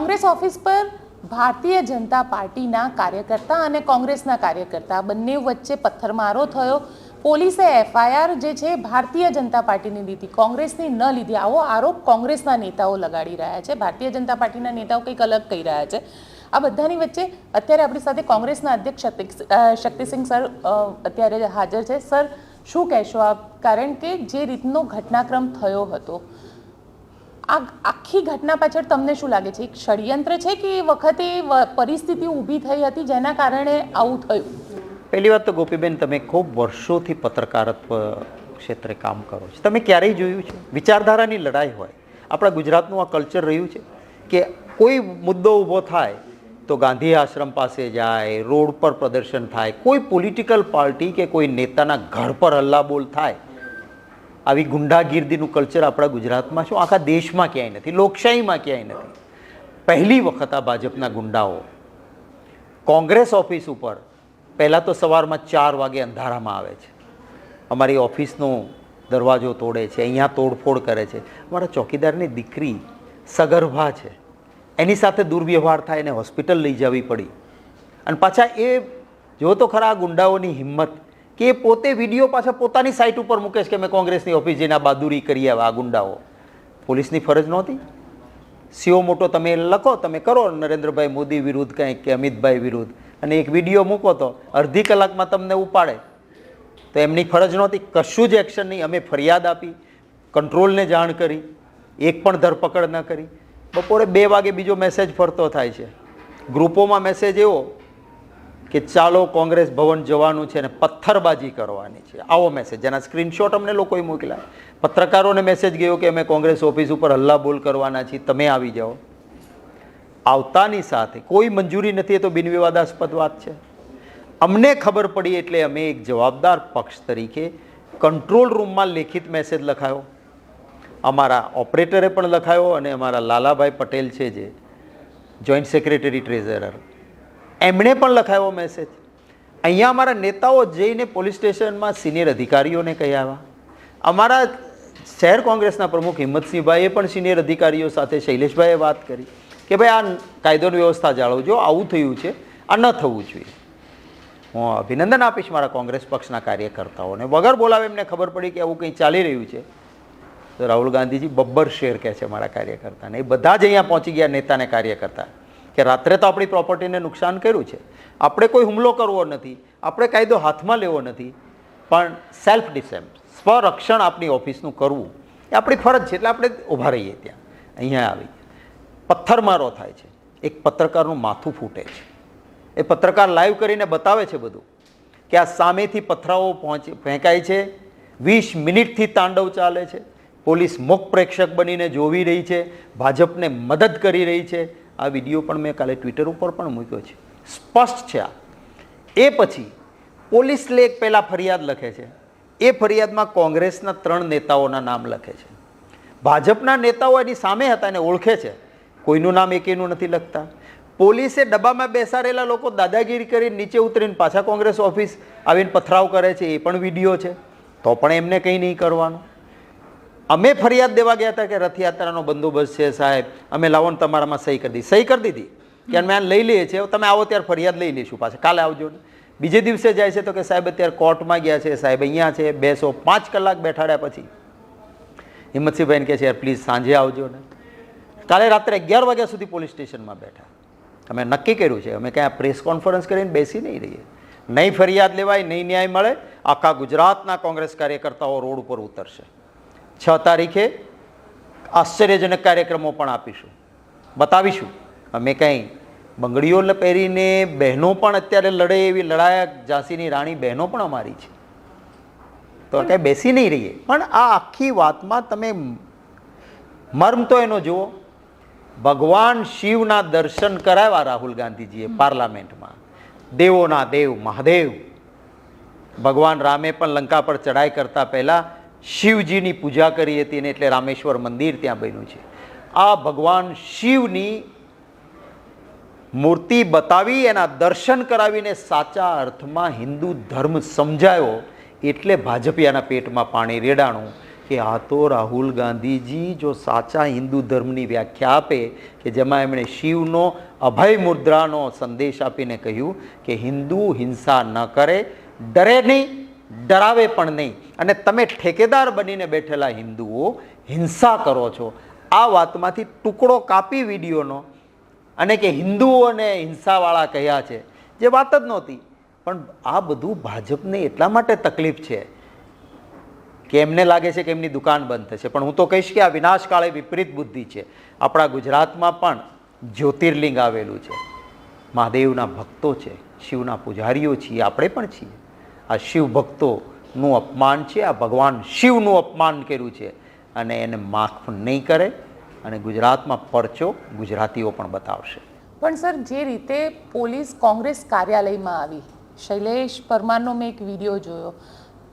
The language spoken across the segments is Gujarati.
કોંગ્રેસ ઓફિસ પર ભારતીય જનતા પાર્ટીના કાર્યકર્તા અને કોંગ્રેસના કાર્યકર્તા બંને વચ્ચે પથ્થરમારો થયો. પોલીસે એફઆઈઆર જે છે, ભારતીય જનતા પાર્ટીની લીધી. કોંગ્રેસની ન લીધી. આવો આરોપ કોંગ્રેસના નેતાઓ લગાડી રહ્યા છે. ભારતીય જનતા પાર્ટીના નેતાઓ કંઈક અલગ કહી રહ્યા છે. આ બધાની વચ્ચે અત્યારે આપણી સાથે કોંગ્રેસના અધ્યક્ષ શક્તિ- શક્તિસિંહ સર અત્યારે હાજર છે. સર, શું કહેશો આપ? કારણ કે જે રીતનો ઘટનાક્રમ થયો હતો આ આખી ઘટના પાછળ તમને શું લાગે છે? એક ષડયંત્ર છે કે એ વખતે પરિસ્થિતિ ઊભી થઈ હતી જેના કારણે આવું થયું? પહેલી વાત તો ગોપીબેન, તમે ખૂબ વર્ષોથી પત્રકારત્વ ક્ષેત્રે કામ કરો છો. તમે ક્યારેય જોયું છે? વિચારધારાની લડાઈ હોય. આપણા ગુજરાતનું આ કલ્ચર રહ્યું છે કે કોઈ મુદ્દો ઊભો થાય તો ગાંધી આશ્રમ પાસે જાય, રોડ પર પ્રદર્શન થાય, કોઈ પોલિટિકલ પાર્ટી કે કોઈ નેતાના ઘર પર હલ્લાબોલ થાય આવી ગુંડાગીર્દીનું કલ્ચર આપણા ગુજરાતમાં શું? આખા દેશમાં ક્યાંય નથી, લોકશાહીમાં ક્યાંય નથી. પહેલી વખત આ ભાજપના ગુંડાઓ કોંગ્રેસ ઓફિસ ઉપર, પહેલાં તો સવારમાં ચાર વાગે અંધારામાં આવે છે. અમારી ઓફિસનો દરવાજો તોડે છે, અહીંયા તોડફોડ કરે છે. અમારા ચોકીદારની દીકરી સગર્ભા છે. એની સાથે દુર્વ્યવહાર થાય, એને હોસ્પિટલ લઈ જવી પડી. અને પાછા એ, જો તો ખરા ગુંડાઓની હિંમત કે પોતે વીડિયો પાછા પોતાની સાઇટ ઉપર મૂકે છે કે મેં કોંગ્રેસની ઓફિસ જઈને બહાદુરી કરી આવ્યા આ ગુંડાઓ. પોલીસની ફરજ નહોતી. સીઓ મોટો તમે લખો, તમે કરો, નરેન્દ્રભાઈ મોદી વિરુદ્ધ કંઈક કે અમિતભાઈ વિરુદ્ધ. અને એક વીડિયો મૂકો તો અડધી કલાકમાં તમને ઉપાડે. તો એમની ફરજ નહોતી. કશું જ એક્શન નહીં. અમે ફરિયાદ આપી કંટ્રોલને જાણ કરી, એક પણ ધરપકડ ન કરી. બપોરે બે વાગે બીજો મેસેજ ફરતો થાય છે. ગ્રુપોમાં મેસેજ એવો કે ચાલો કોંગ્રેસ ભવન જવાનું છે અને પથ્થરબાજી કરવાની છે. આવો મેસેજ જેના સ્ક્રીનશોટ અમને લોકોએ મોકલ્યા. પત્રકારોને મેસેજ ગયો કે અમે કોંગ્રેસ ઓફિસ ઉપર હલ્લાબોલ કરવાના છીએ. તમે આવી જાઓ. આવતાની સાથે કોઈ મંજૂરી નથી, એ તો બિનવિવાદાસ્પદ વાત છે. અમને ખબર પડી એટલે અમે એક જવાબદાર પક્ષ તરીકે કંટ્રોલ રૂમમાં લેખિત મેસેજ લખાયો. અમારા ઓપરેટરે પણ લખાયો અને અમારા લાલાભાઈ પટેલ છે જે જોઈન્ટ સેક્રેટરી ટ્રેઝરર એમણે પણ લખાયો મેસેજ અહીંયા અમારા નેતાઓ જઈને પોલીસ સ્ટેશનમાં સિનિયર અધિકારીઓને કહી આવ્યા. અમારા શહેર કોંગ્રેસના પ્રમુખ હિંમતસિંહભાઈએ પણ સિનિયર અધિકારીઓ સાથે શૈલેષભાઈએ વાત કરી કે ભાઈ, આ કાયદોની વ્યવસ્થા જાળવજો, આવું થયું છે, આ ન થવું જોઈએ. હું અભિનંદન આપીશ મારા કોંગ્રેસ પક્ષના કાર્યકર્તાઓને. વગર બોલાવે એમને ખબર પડી કે આવું કંઈ ચાલી રહ્યું છે. તો રાહુલ ગાંધીજી બબ્બર શેર કહે છે મારા કાર્યકર્તાને. એ બધા જ અહીંયા પહોંચી ગયા નેતાને કાર્યકર્તા. કે રાત્રે તો આપણી પ્રોપર્ટીને નુકસાન કર્યું છે. આપણે કોઈ હુમલો કરવો નથી. આપણે કાયદો હાથમાં લેવો નથી. પણ સેલ્ફ ડિફેન્સ સ્વરક્ષણ આપણી ઓફિસનું કરવું, એ આપણી ફરજ છે. એટલે આપણે ઊભા રહીએ ત્યાં. અહીંયા આવી. પથ્થરમારો થાય છે. એક પત્રકારનું માથું ફૂટે છે. એ પત્રકાર લાઈવ કરીને બતાવે છે બધું કે આ સામેથી પથરાઓ પહોંચી, ફેંકાય છે. વીસ મિનિટથી તાંડવ ચાલે છે. પોલીસ મુખ પ્રેક્ષક બનીને જોવી રહી છે. ભાજપને મદદ કરી રહી છે. આ વીડિયો પણ મેં કાલે ટ્વિટર ઉપર પણ મૂક્યો છે. સ્પષ્ટ છે આ. એ પછી પોલીસ લેખ પહેલાં ફરિયાદ લખે છે. એ ફરિયાદમાં કોંગ્રેસના ત્રણ નેતાઓના નામ લખે છે. ભાજપના નેતાઓ એની સામે હતા એને ઓળખે છે. કોઈનું નામ એકેનું નથી લખતા. પોલીસે ડબ્બામાં બેસાડેલા લોકો દાદાગીરી કરી નીચે ઉતરીને પાછા કોંગ્રેસ ઓફિસ આવીને પથરાવ કરે છે. એ પણ વીડિયો છે. તો પણ એમને કંઈ નહીં કરવાનું. અમે ફરિયાદ દેવા ગયા હતા કે રથયાત્રાનો બંદોબસ્ત છે સાહેબ. અમે લાવો તમારામાં સહી કરી દીધી. સહી કરી દીધી. કે અમે આ લઈ લઈએ છીએ. તમે આવો ત્યારે ફરિયાદ લઈ લઈશું પાછા. કાલે આવજો ને. બીજે દિવસે જાય છે તો કે સાહેબ અત્યારે કોર્ટમાં ગયા છે. સાહેબ અહીંયા છે. બેસો પાંચ કલાક બેઠાડ્યા પછી. હિંમતસિંહભાઈને કહે છે, યાર પ્લીઝ સાંજે આવજો ને. કાલે રાત્રે અગિયાર વાગ્યા સુધી પોલીસ સ્ટેશનમાં બેઠા. અમે નક્કી કર્યું છે. અમે ક્યાં પ્રેસ કોન્ફરન્સ કરીને બેસી નહીં રહીએ. નહીં ફરિયાદ લેવાય, નહીં ન્યાય મળે. આખા ગુજરાતના કોંગ્રેસ કાર્યકર્તાઓ રોડ ઉપર ઉતરશે. છ તારીખે આશ્ચર્યજનક કાર્યક્રમો પણ આપીશું. બતાવીશું. અમે કંઈ બંગડીઓ પહેરીને બહેનો પણ અત્યારે લડે એવી લડાયક ઝાંસીની રાણી બહેનો પણ અમારી છે. તો કંઈ બેસી નહીં રહીએ. પણ આ આખી વાતમાં તમે મર્મ તો એનો જુઓ. ભગવાન શિવના દર્શન કરાવ્યા રાહુલ ગાંધીજીએ પાર્લામેન્ટમાં. દેવોના દેવ, મહાદેવ. ભગવાન રામે પણ લંકા પર ચડાઈ કરતા પહેલાં શિવજીની પૂજા કરી હતી અને એટલે રામેશ્વર મંદિર ત્યાં બન્યું છે. આ ભગવાન શિવની મૂર્તિ બતાવી, એના દર્શન કરાવીને સાચા અર્થમાં હિન્દુ ધર્મ સમજાયો, એટલે ભાજપિયાના પેટમાં પાણી રેડાણું કે આ તો રાહુલ ગાંધીજી જો સાચા હિન્દુ ધર્મની વ્યાખ્યા આપે કે જેમાં એમણે શિવનો અભય મુદ્રાનો સંદેશ આપીને કહ્યું કે હિન્દુ હિંસા ન કરે, ડરે નહીં. ડરાવે પણ નહીં. અને તમે ઠેકેદાર બનીને બેઠેલા હિન્દુઓ હિંસા કરો છો. આ વાતમાંથી ટુકડો કાપી વિડીયોનો અને કે હિન્દુઓને હિંસાવાળા કહ્યા છે. જે વાત જ નહોતી. પણ આ બધું ભાજપને એટલા માટે તકલીફ છે કે એમને લાગે છે કે એમની દુકાન બંધ થશે. પણ હું તો કહીશ કે આ વિનાશકાળે વિપરીત બુદ્ધિ છે. આપણા ગુજરાતમાં પણ જ્યોતિર્લિંગ આવેલું છે. મહાદેવના ભક્તો છે, શિવના પૂજારીઓ છીએ, આપણે પણ છીએ. આ શિવ ભક્તોનું અપમાન છે, આ ભગવાન શિવનું અપમાન કર્યું છે અને એને માફ નહીં કરે અને ગુજરાતમાં પરચો ગુજરાતીઓ પણ બતાવશે. પણ સર, જે રીતે પોલીસ કોંગ્રેસ કાર્યાલયમાં આવી, શૈલેષ પરમારનો મેં એક વીડિયો જોયો.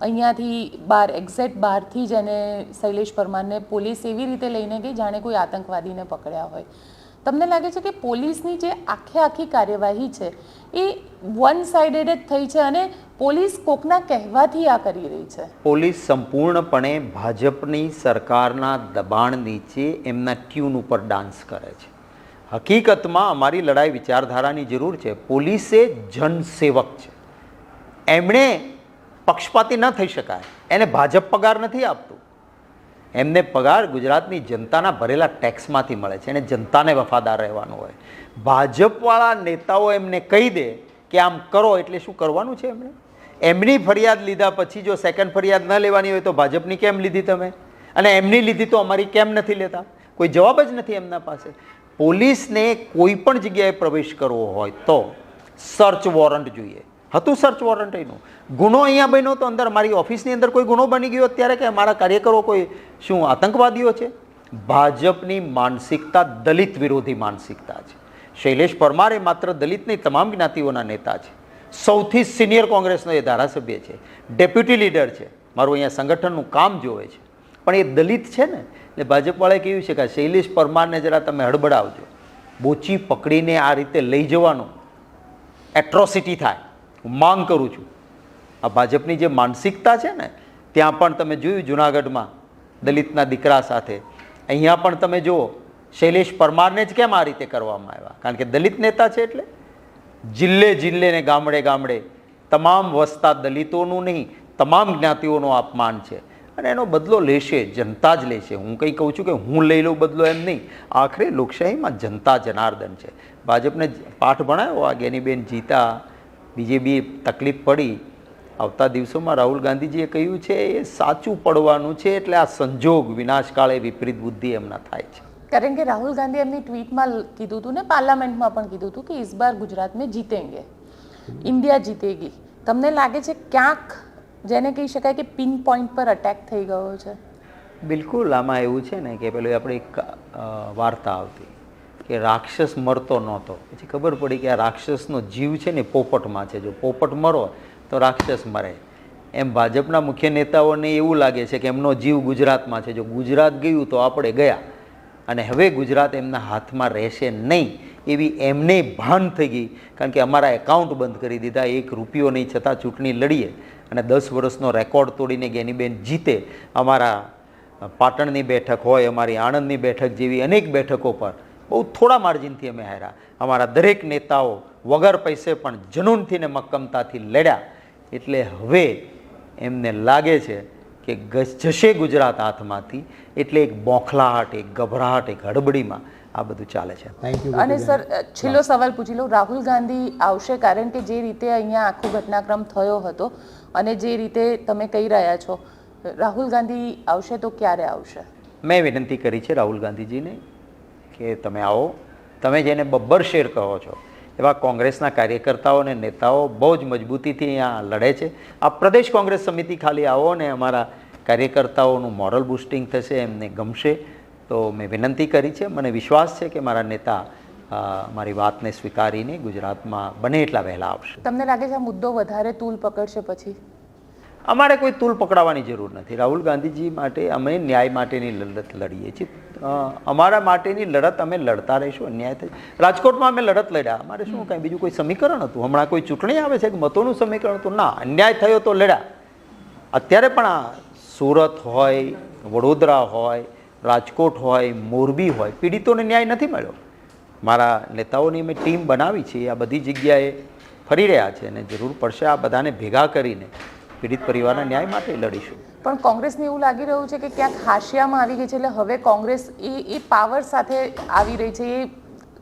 અહીંયાથી બહાર એક્ઝેક્ટ બહારથી જ એને શૈલેષ પરમારને પોલીસ એવી રીતે લઈને ગઈ જાણે કોઈ આતંકવાદીને પકડ્યા હોય. તમને લાગે છે કે પોલીસની જે આખે આખી કાર્યવાહી છે, એ વન સાઇડેડ જ થઈ છે અને પોલીસ કોકના કહેવાથી આ કરી રહી છે? પોલીસ સંપૂર્ણપણે ભાજપની સરકારના દબાણ નીચે એમના ટ્યુન ઉપર ડાન્સ કરે છે. હકીકતમાં અમારી લડાઈ વિચારધારાની જરૂર છે. પોલીસે જનસેવક છે. એમણે પક્ષપાતી ન થઈ શકાય. એને ભાજપ પગાર નથી આપતું. એમને પગાર ગુજરાતની જનતાના ભરેલા ટેક્સમાંથી મળે છે. એને જનતાને વફાદાર રહેવાનું હોય. ભાજપવાળા નેતાઓ એમને કહી દે કે આમ કરો એટલે શું કરવાનું છે એમણે એમની ફરિયાદ લીધા પછી જો સેકન્ડ ફરિયાદ ન લેવાની હોય તો ભાજપની કેમ લીધી તમે? અને એમની લીધી તો અમારી કેમ નથી લેતા? કોઈ જવાબ જ નથી એમના પાસે. પોલીસને કોઈ પણ જગ્યાએ પ્રવેશ કરવો હોય તો સર્ચ વોરંટ જોઈએ. હતું સર્ચ વોરંટ ગુનો અહીંયા બન્યો તો અંદર મારી ઓફિસની અંદર કોઈ ગુનો બની ગયો અત્યારે કે મારા કાર્યકરો કોઈ શું આતંકવાદીઓ છે? ભાજપની માનસિકતા દલિત વિરોધી માનસિકતા છે. શૈલેષ પરમાર એ માત્ર દલિત નહીં તમામ જ્ઞાતિઓના નેતા છે. સૌથી સિનિયર કોંગ્રેસનો એ ધારાસભ્ય છે. ડેપ્યુટી લીડર છે. મારું અહીંયા સંગઠનનું કામ જોવે છે. પણ એ દલિત છે ને, એટલે ભાજપવાળાએ કહ્યું છે કે શૈલેષ પરમારને જરા તમે હડબડાવજો. બોચી પકડીને આ રીતે લઈ જવાનું એટ્રોસિટી થાય. હું માંગ કરું છું. આ ભાજપની જે માનસિકતા છે ને, ત્યાં પણ તમે જોયું જુનાગઢમાં દલિતના દીકરા સાથે. અહીંયા પણ તમે જુઓ, શૈલેષ પરમારને જ કેમ આ રીતે કરવામાં આવ્યા? કારણ કે દલિત નેતા છે એટલે જિલ્લે જિલ્લે ને ગામડે ગામડે તમામ વસતા દલિતોનું નહીં, તમામ જ્ઞાતિઓનું અપમાન છે. અને એનો બદલો લેશે, જનતા જ લેશે. હું કંઈ કહું છું કે હું લઈ લઉં બદલો એમ નહીં. આખરે લોકશાહીમાં જનતા જનાર્દન છે. ભાજપને પાઠ ભણાયો આ ગેનીબેન જીતા બીજે બી તકલીફ પડી આવતા દિવસોમાં રાહુલ ગાંધીજીએ કહ્યું છે એ સાચું પડવાનું છે એટલે આ સંજોગ વિનાશકાળે વિપરીત બુદ્ધિ એમના થાય છે. કારણ કે રાહુલ ગાંધી એમની ટ્વીટમાં કીધું હતું ને પાર્લામેન્ટમાં પણ કીધું હતું કે ઇસ બાર ગુજરાત મેં જીતેંગે. ઇન્ડિયા જીતેગી. તમને લાગે છે ક્યાંક જેને કહી શકાય કે પિન પોઈન્ટ પર અટેક થઈ ગયો છે? બિલકુલ આમાં એવું છે ને કે પેલું આપણે એક વાર્તા આવતી. કે રાક્ષસ મરતો નહોતો. પછી ખબર પડી કે આ રાક્ષસનો જીવ છે ને પોપટમાં છે. જો પોપટ મરો તો રાક્ષસ મરે. એમ ભાજપના મુખ્ય નેતાઓને એવું લાગે છે કે એમનો જીવ ગુજરાતમાં છે. જો ગુજરાત ગયું તો આપણે ગયા. અને હવે ગુજરાત એમના હાથમાં રહેશે નહીં. એવી એમને ભાન થઈ ગઈ. કારણ કે અમારા એકાઉન્ટ બંધ કરી દીધા. એક રૂપિયો નહીં છતાં ચૂંટણી લડીએ. અને દસ વર્ષનો રેકોર્ડ તોડીને ગેનીબેન જીતે. અમારા પાટણની બેઠક હોય, અમારી આણંદની બેઠક જેવી અનેક બેઠકો પર બહુ થોડા માર્જિનથી અમે હાર્યા. અમારા દરેક નેતાઓ વગર પૈસે પણ જનૂનથી ને મક્કમતાથી લડ્યા. એટલે હવે એમને લાગે છે કે જશે ગુજરાત હાથમાંથી. એટલે એક બોખલાહટ એક ગભરાહટ એક હડબડીમાં આ બધું ચાલે છે. અને સર છેલ્લો સવાલ પૂછી લઉં. રાહુલ ગાંધી આવશે કારણ કે જે રીતે અહીંયા આખો ઘટનાક્રમ થયો હતો અને જે રીતે તમે કહી રહ્યા છો રાહુલ ગાંધી આવશે તો ક્યારે આવશે? મેં વિનંતી કરી છે રાહુલ ગાંધીજીને કે તમે આવો. તમે જેને બબ્બર શેર કહો છો. એવા કોંગ્રેસના કાર્યકર્તાઓ અને નેતાઓ બહુ જ મજબૂતીથી અહીંયા લડે છે. આ પ્રદેશ કોંગ્રેસ સમિતિ ખાલી આવો ને અમારા કાર્યકર્તાઓનું મોરલ બુસ્ટિંગ થશે, એમને ગમશે. તો મેં વિનંતી કરી છે. મને વિશ્વાસ છે કે મારા નેતા મારી વાતને સ્વીકારીને ગુજરાતમાં બને એટલા વહેલા આવશે. તમને લાગે છે આ મુદ્દો વધારે તૂલ પકડશે પછી? અમારે કોઈ તૂલ પકડાવવાની જરૂર નથી. રાહુલ ગાંધીજી માટે અમે ન્યાય માટેની લડત લડીએ છીએ. અમારા માટેની લડત અમે લડતા રહીશું, અન્યાય થઈ રાજકોટમાં અમે લડત લડ્યા. અમારે શું કાંઈ બીજું કોઈ સમીકરણ હતું? હમણાં કોઈ ચૂંટણી આવે છે કે મતોનું સમીકરણ હતું? ના, અન્યાય થયો તો લડ્યા. અત્યારે પણ આ સુરત હોય, વડોદરા હોય, રાજકોટ હોય, મોરબી હોય, પીડિતોને ન્યાય નથી મળ્યો. મારા નેતાઓની મેં ટીમ બનાવી છે. આ બધી જગ્યાએ ફરી રહ્યા છે અને જરૂર પડશે આ બધાને ભેગા કરીને પીડિત પરિવારના ન્યાય માટે લડીશું. પણ કોંગ્રેસને એવું લાગી રહ્યું છે કે ક્યાંક હાશિયામાં આવી ગઈ છે એટલે હવે કોંગ્રેસ એ એ પાવર સાથે આવી રહી છે એ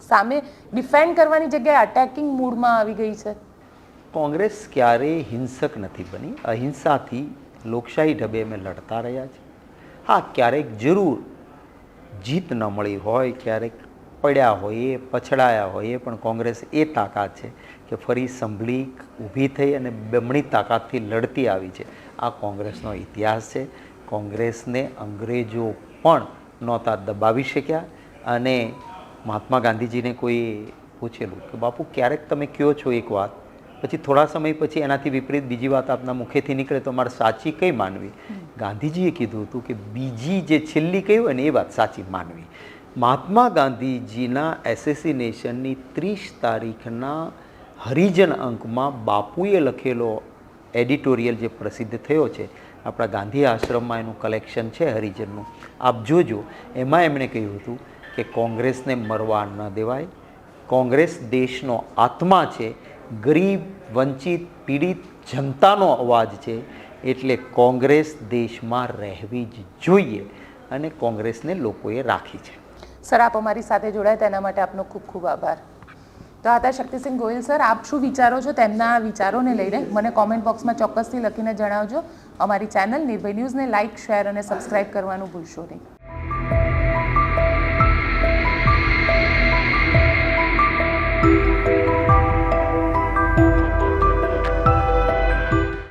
સામે ડિફેન્ડ કરવાની જગ્યાએ અટેકિંગ મૂડમાં આવી ગઈ છે. કોંગ્રેસ ક્યારેય હિંસક નથી બની. અહિંસાથી લોકશાહી ઢબે અમે લડતા રહ્યા છે હા ક્યારેક જરૂર જીત ન મળી હોય ક્યારેક પડ્યા હોઈએ પછડાયા હોઈએ પણ કોંગ્રેસ એ તાકાત છે કે ફરી સંભળી ઊભી થઈ અને બમણી તાકાતથી લડતી આવી છે. આ કોંગ્રેસનો ઇતિહાસ છે. કોંગ્રેસને અંગ્રેજો પણ નહોતા દબાવી શક્યા અને મહાત્મા ગાંધીજીને કોઈ પૂછેલું કે બાપુ ક્યારેક તમે કયો છો એક વાત? પછી થોડા સમય પછી એનાથી વિપરીત બીજી વાત આપના મુખેથી નીકળે તો મારે સાચી કઈ માનવી? ગાંધીજીએ કીધું હતું કે બીજી જે છેલ્લી કહી હોય ને એ વાત સાચી માનવી. મહાત્મા ગાંધીજીના એસેસિનેશનની ત્રીસ તારીખના હરિજન અંકમાં બાપુએ લખેલો એડિટોરિયલ જે પ્રસિદ્ધ થયો છે, આપણા ગાંધી આશ્રમમાં એનું કલેક્શન છે હરિજનનું. આપ જોજો, એમાં એમણે કહ્યું હતું કે કોંગ્રેસને મરવા ન દેવાય. કોંગ્રેસ દેશનો આત્મા છે, ગરીબ, વંચિત, પીડિત જનતાનો અવાજ છે, એટલે કોંગ્રેસ દેશમાં રહેવી જ જોઈએ અને કોંગ્રેસને લોકોએ રાખી છે. સર, આપ અમારી સાથે જોડાય તેના માટે આપનો ખૂબ ખૂબ આભાર. તો આતા શક્તિસિંહ ગોયલ સર, આપ શું વિચારો છો તેમના વિચારોને લઈને? મને કોમેન્ટ બોક્સમાં ચોક્કસથી લખીને જણાવજો. અમારી ચેનલ નિર્ભય ન્યૂઝને લાઇક શેર અને સબસ્ક્રાઇબ કરવાનું ભૂલશો નહીં.